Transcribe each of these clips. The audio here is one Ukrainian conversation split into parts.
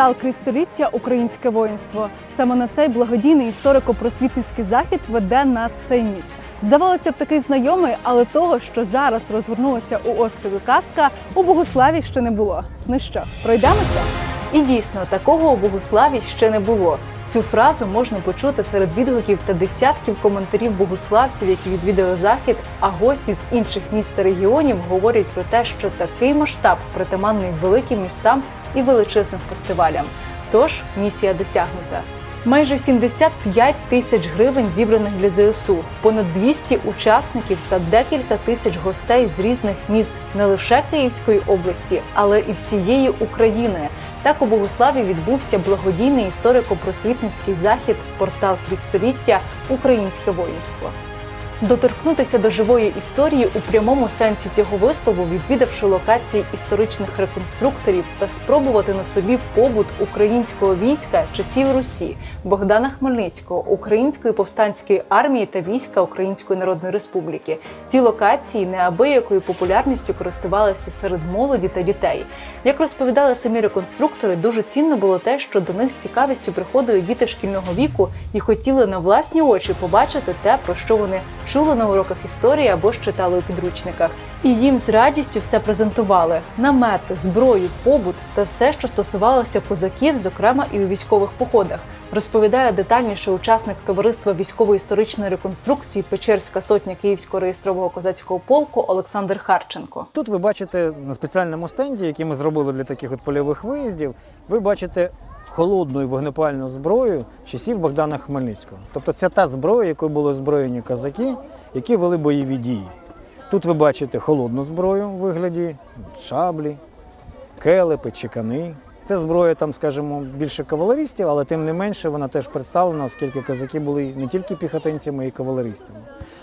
Портал крізь століття Українське воїнство. Саме на цей благодійний історико-просвітницький захід веде нас цей міст. Здавалося б, такий знайомий, але того, що зараз розгорнулося у острові Казка, у Богославі ще не було. Ну що, пройдемося? І дійсно, такого у Богославі ще не було. Цю фразу можна почути серед відгуків та десятків коментарів богославців, які відвідали захід. А гості з інших міст та регіонів говорять про те, що такий масштаб притаманний великим містам і величезним фестивалям. Тож місія досягнута. Майже 75 тисяч гривень зібраних для ЗСУ, понад 200 учасників та декілька тисяч гостей з різних міст не лише Київської області, але і всієї України. Так у Богославі відбувся благодійний історико-просвітницький захід Портал крізь Українське воїнство. Доторкнутися до живої історії у прямому сенсі цього вислову, відвідавши локації історичних реконструкторів та спробувати на собі побут українського війська часів Русі, Богдана Хмельницького, Української повстанської армії та війська Української Народної Республіки. Ці локації неабиякою популярністю користувалися серед молоді та дітей. Як розповідали самі реконструктори, дуже цінно було те, що до них з цікавістю приходили діти шкільного віку і хотіли на власні очі побачити те, про що вони чули на уроках історії або ж читали у підручниках. І їм з радістю все презентували: намети, зброю, побут та все, що стосувалося козаків, зокрема і у військових походах. Розповідає детальніше учасник товариства військово-історичної реконструкції Печерська сотня Київського реєстрового козацького полку Олександр Харченко. Тут ви бачите на спеціальному стенді, який ми зробили для таких от польових виїздів, ви бачите холодну вогнепальною зброю часів Богдана Хмельницького. Тобто це та зброя, якою були озброєні козаки, які вели бойові дії. Тут ви бачите холодну зброю у вигляді шаблі, келепи, чекани. Це зброя, там, скажімо, більше кавалеристів, але тим не менше вона теж представлена, оскільки козаки були не тільки піхотинцями, й кавалеристами.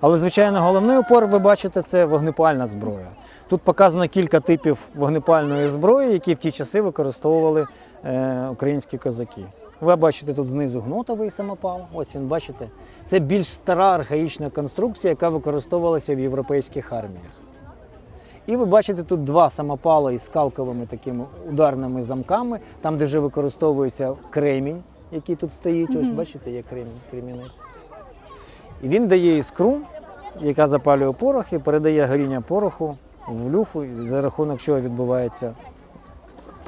Але, звичайно, головний опор, ви бачите, це вогнепальна зброя. Тут показано кілька типів вогнепальної зброї, які в ті часи використовували е, українські козаки. Ви бачите тут знизу гнотовий самопал. Ось він бачите. Це більш стара архаїчна конструкція, яка використовувалася в європейських арміях. І ви бачите тут два самопали із скалковими такими ударними замками, там, де вже використовується кремінь, який тут стоїть. Ось бачите, є кремінь, кремінець. І він дає іскру, яка запалює порох і передає горіння пороху в люфу, за рахунок чого відбувається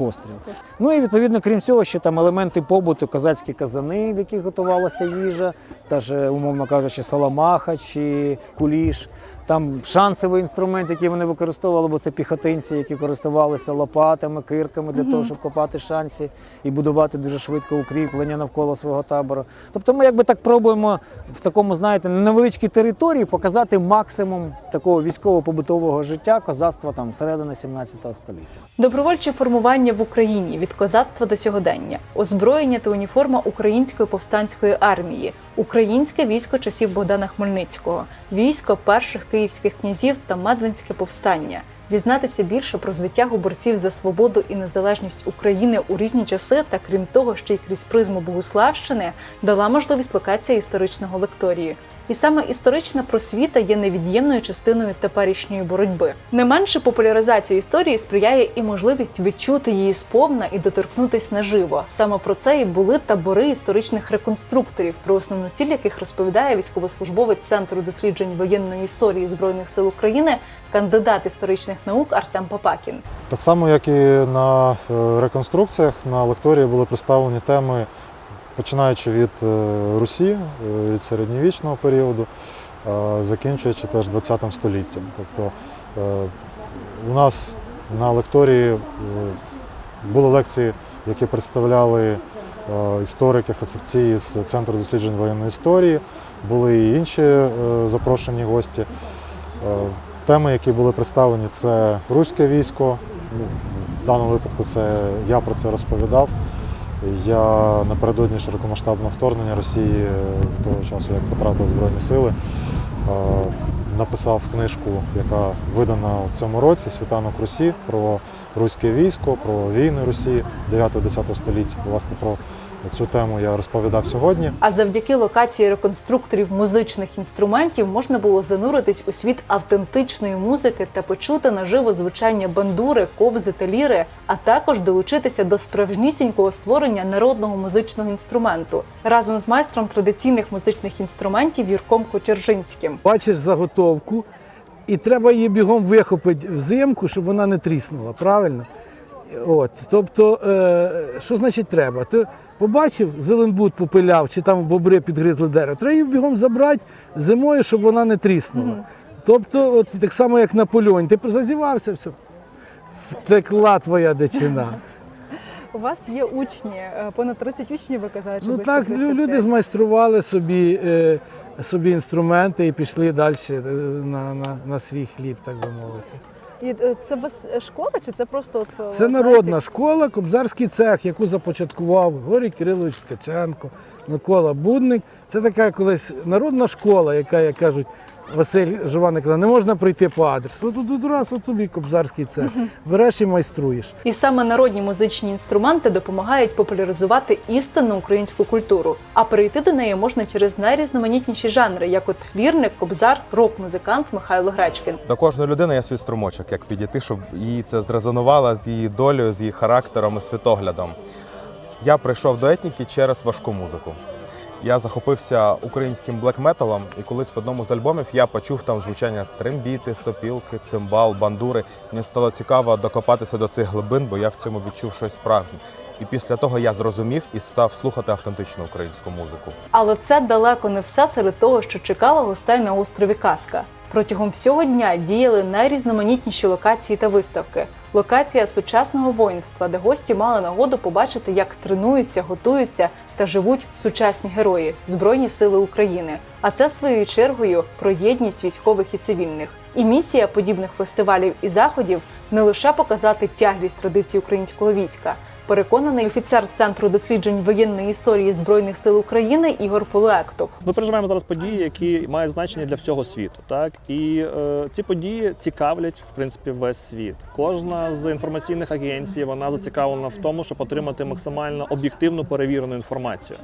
постріл. Ну і відповідно, крім цього, ще там елементи побуту, козацькі казани, в яких готувалася їжа, та ж, умовно кажучи, саламаха чи куліш. Там шансовий інструмент, який вони використовували, бо це піхотинці, які користувалися лопатами, кирками для того, щоб копати шансі і будувати дуже швидко укріплення навколо свого табору. Тобто ми якби так пробуємо в такому, знаєте, невеличкій території показати максимум такого військово-побутового життя козацтва там середини 17 століття. Добровольче формування в Україні від козацтва до сьогодення, озброєння та уніформа Української повстанської армії, українське військо часів Богдана Хмельницького, військо перших київських князів та Медвинське повстання. Дізнатися більше про звитягу борців за свободу і незалежність України у різні часи, та крім того, ще й крізь призму Богуславщини, дала можливість локація історичного лекторію. І саме історична просвіта є невід'ємною частиною теперішньої боротьби. Не менше популяризації історії сприяє і можливість відчути її сповна і доторкнутись наживо. Саме про це і були табори історичних реконструкторів, про основну ціль яких розповідає військовослужбовець Центру досліджень воєнної історії збройних сил України, кандидат історичних наук Артем Попакін. Так само, як і на е, реконструкціях, на лекторії були представлені теми, починаючи від е, Русі, е, від середньовічного періоду, закінчуючи теж 20 століттям. Тобто у нас на лекторії були лекції, які представляли історики, фахівці з Центру досліджень воєнної історії, були і інші запрошені гості. Теми, які були представлені, це руське військо. Ну, В даному випадку це я про це розповідав. Я напередодні широкомасштабного вторгнення Росії е, того часу, як потрапив Збройні сили, е, написав книжку, яка видана у цьому році Світанок Русі про руське військо, про війни Росії 9-10 століття, власне, про Цю тему я розповідав сьогодні. А завдяки локації реконструкторів музичних інструментів можна було зануритись у світ автентичної музики та почути наживо звучання бандури, кобзи та ліри, а також долучитися до справжнісінького створення народного музичного інструменту разом з майстром традиційних музичних інструментів Юрком Кочержинським. бачиш заготовку, і треба її бігом вихопити взимку, щоб вона не тріснула, правильно? От, тобто, е, що значить треба? Побачив, зеленбуд попиляв, чи там бобри підгризли дерево, треба її бігом забрати зимою, щоб вона не тріснула. Тобто, от так само, як Наполеон, ти зазівався, все, втекла твоя дичина. У вас є учні, е, понад 30 учнів, ви казали, чи Ну так, 30? люди змайстрували собі, е, собі інструменти і пішли далі е, на, на, на свій хліб, так би мовити. І е, це вас е, школа, чи це просто от це Це знаєте, народна школа, кобзарський цех, яку започаткував Горій Кирилович Ткаченко, Микола Будник. Це така колись народна школа, яка, як кажуть, Василь Жуваник казав, не можна прийти по адресу. От тут раз от тобі кобзарський цех. Береш і майструєш. І саме народні музичні інструменти допомагають популяризувати істинну українську культуру. А перейти до неї можна через найрізноманітніші жанри, як от лірник, кобзар, рок-музикант Михайло Гречкін. До кожної людини є свій струмочок, як підійти, щоб її це зрезонувало з її долею, з її характером і світоглядом. Я прийшов до етніки через важку музику. Я захопився українським блек-металом, і колись в одному з альбомів я почув там звучання трембіти, сопілки, цимбал, бандури. Мені стало цікаво докопатися до цих глибин, бо я в цьому відчув щось справжнє. І після того я зрозумів і став слухати автентичну українську музику. Але це далеко не все серед того, що чекало гостей на острові Казка. Протягом всього дня діяли найрізноманітніші локації та виставки. Локація сучасного воїнства, де гості мали нагоду побачити, як тренуються, готуються та живуть сучасні герої Збройні Сили України. А це своєю чергою про єдність військових і цивільних. І місія подібних фестивалів і заходів не лише показати тяглість традицій українського війська. Переконаний офіцер центру досліджень воєнної історії збройних сил України Ігор Полуектов. Ми переживаємо зараз події, які мають значення для всього світу. Так і е, ці події цікавлять в принципі весь світ. Кожна з інформаційних агенцій вона зацікавлена в тому, щоб отримати максимально об'єктивну перевірену інформацію.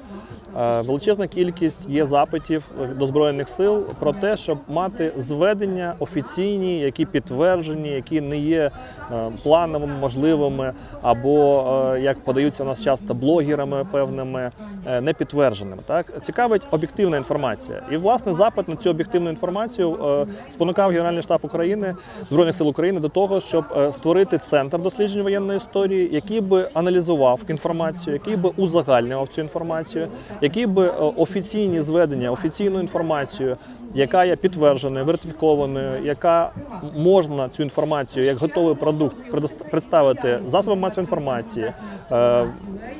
Е, величезна кількість є запитів до збройних сил про те, щоб мати зведення офіційні, які підтверджені, які не є е, плановими, можливими, або е, як подаються у нас часто блогерами певними е, не підтвердженими. Так цікавить об'єктивна інформація, і власне запит на цю об'єктивну інформацію е, спонукав Генеральний штаб України збройних сил України до того, щоб е, створити центр досліджень воєнної історії, який би аналізував інформацію, який би узагальнював цю інформацію, який би офіційні зведення, офіційну інформацію, яка є підтвердженою, вертифікованою, яка можна цю інформацію як готовий продукт представити засобам масової інформації, е,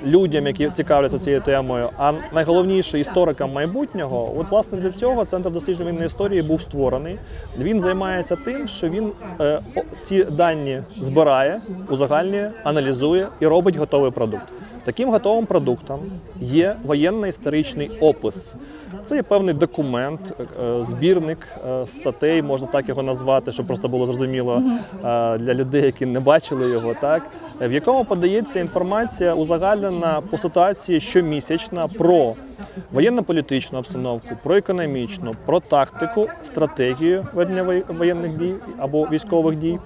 людям, які цікавляться цією темою, а найголовніше історикам майбутнього. От власне для цього центр досліджень воєнної історії був створений. Він займається тим, що він е, ці дані збирає, узагальнює, аналізує і робить готовий продукт. Таким готовим продуктом є воєнно-історичний опис. Це є певний документ, е, збірник е, статей, можна так його назвати, щоб просто було зрозуміло е, для людей, які не бачили його, так в якому подається інформація узагальнена по ситуації щомісячна про воєнно-політичну обстановку, про економічну, про тактику, стратегію ведення воєнних дій або військових дій.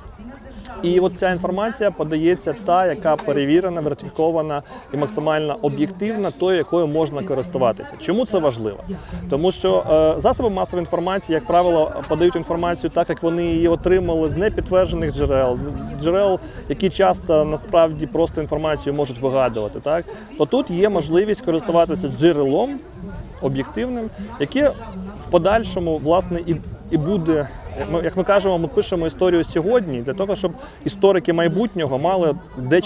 І от ця інформація подається та, яка перевірена, вертифікована і максимально об'єктивна, тою, якою можна користуватися. Чому це важливо? Тому що е, засоби масової інформації, як правило, подають інформацію так, як вони її отримали з непідтверджених джерел, з джерел, які часто насправді просто інформацію можуть вигадувати. Так, отут є можливість користуватися джерелом об'єктивним, яке в подальшому власне і, і буде. Як ми, кажемо, ми пишемо історію сьогодні для того, щоб історики майбутнього мали де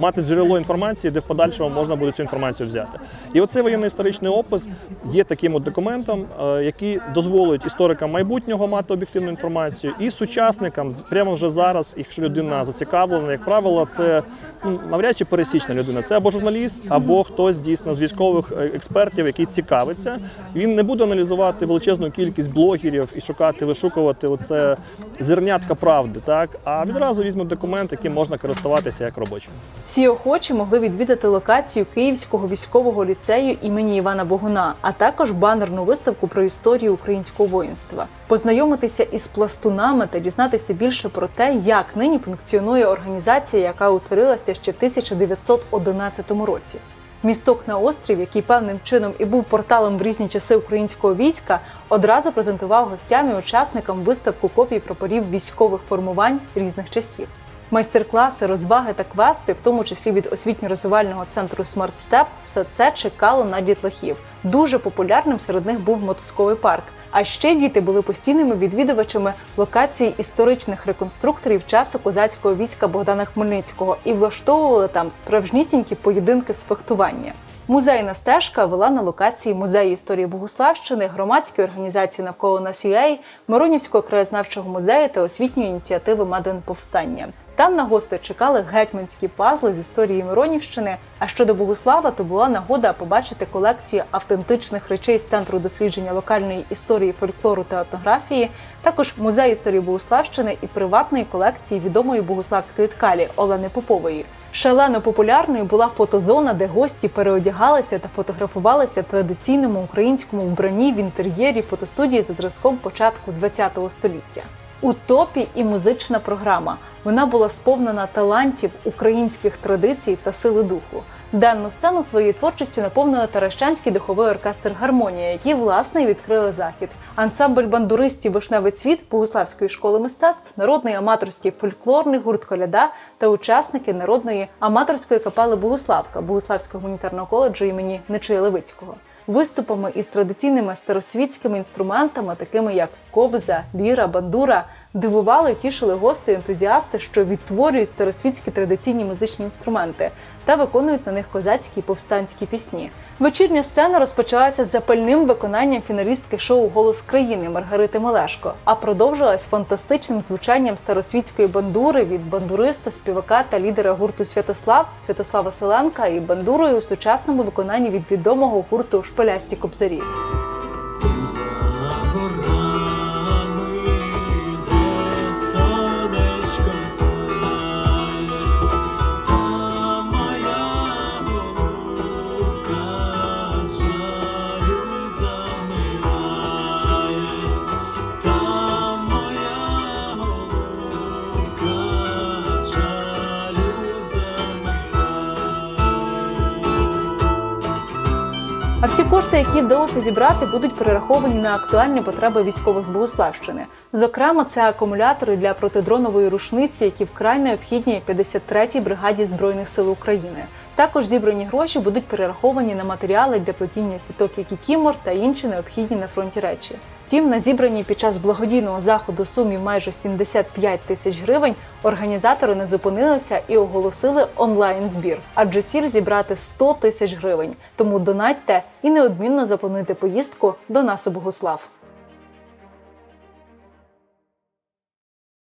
мати джерело інформації, де в подальшому можна буде цю інформацію взяти. І оцей воєнно-історичний опис є таким от документом, е, який дозволить історикам майбутнього мати об'єктивну інформацію, і сучасникам прямо вже зараз, якщо людина зацікавлена, як правило, це ну, навряд чи пересічна людина. Це або журналіст, або хтось дійсно з військових е, експертів, який цікавиться. Він не буде аналізувати величезну кількість блогерів і шукати, вишукувати втратити оце зернятка правди, так а відразу візьмуть документ, яким можна користуватися як робочим. Всі охочі могли відвідати локацію Київського військового ліцею імені Івана Богуна, а також банерну виставку про історію українського воїнства, познайомитися із пластунами та дізнатися більше про те, як нині функціонує організація, яка утворилася ще в 1911 році. Місток на острів, який певним чином і був порталом в різні часи українського війська, одразу презентував гостям і учасникам виставку копій прапорів військових формувань різних часів. Майстер-класи, розваги та квести, в тому числі від освітньо-розвивального центру Смартстеп, все це чекало на дітлахів. Дуже популярним серед них був мотузковий парк. А ще діти були постійними відвідувачами локації історичних реконструкторів часу козацького війська Богдана Хмельницького і влаштовували там справжнісінькі поєдинки з фехтування. Музейна стежка вела на локації музею історії Богуславщини, громадської організації навколо нас UA, Миронівського краєзнавчого музею та освітньої ініціативи Маден Повстання. Там на гостей чекали гетьманські пазли з історії Миронівщини. А щодо Богуслава, то була нагода побачити колекцію автентичних речей з центру дослідження локальної історії, фольклору та етнографії, також музей історії Богуславщини і приватної колекції відомої богуславської ткалі Олени Попової. Шалено популярною була фотозона, де гості переодягалися та фотографувалися в традиційному українському вбранні в інтер'єрі фотостудії за зразком початку ХХ століття. У топі і музична програма. Вона була сповнена талантів українських традицій та сили духу. Дану сцену своєю творчістю наповнили Таращанський духовий оркестр Гармонія, які власне відкрили захід. Ансамбль бандуристів Вишневий цвіт Богуславської школи мистецтв, народний аматорський фольклорний гурт Коляда та учасники народної аматорської капели Богуславка Богуславського гуманітарного коледжу імені Нечуя Левицького. Виступами із традиційними старосвітськими інструментами, такими як кобза, ліра, бандура, дивували і тішили гости ентузіасти, що відтворюють старосвітські традиційні музичні інструменти та виконують на них козацькі і повстанські пісні. Вечірня сцена розпочалася з запальним виконанням фіналістки шоу Голос країни Маргарити Мелешко, а продовжилась фантастичним звучанням старосвітської бандури від бандуриста, співака та лідера гурту Святослав Святослава Селенка і бандурою у сучасному виконанні від відомого гурту Шпилясті кобзарі. Кошти, які вдалося зібрати, будуть перераховані на актуальні потреби військових з Богославщини. Зокрема, це акумулятори для протидронової рушниці, які вкрай необхідні 53-й бригаді збройних сил України. Також зібрані гроші будуть перераховані на матеріали для плетіння сіток які кімор та інші необхідні на фронті речі. Втім, на зібрані під час благодійного заходу сумі майже 75 тисяч гривень організатори не зупинилися і оголосили онлайн збір, адже ціль зібрати 100 тисяч гривень. Тому донатьте і неодмінно заплануйте поїздку до нас у Богослав.